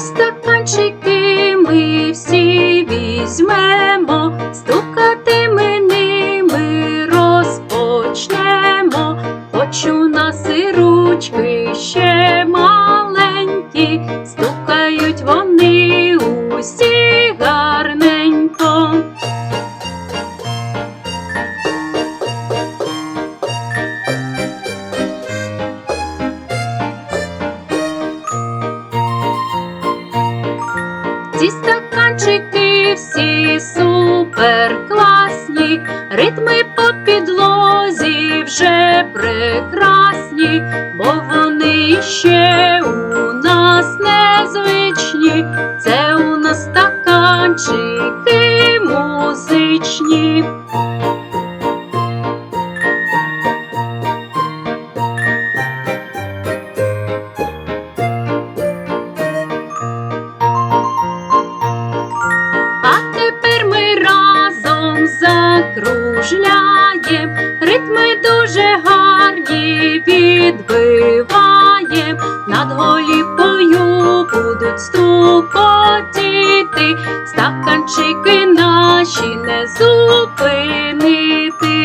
стаканчики ми всі візьмемо, стукати ми ними розпочнемо, хоч у нас і ручки ще мало. Ці стаканчики всі супер класні, ритми по підлозі вже прекрасні, бо вони ще у нас незвичні, це у нас стаканчики музичні. кружляєм, ритми дуже гарні відбиваєм, над голіпою будуть стукотіти, стаканчики наші не зупинити.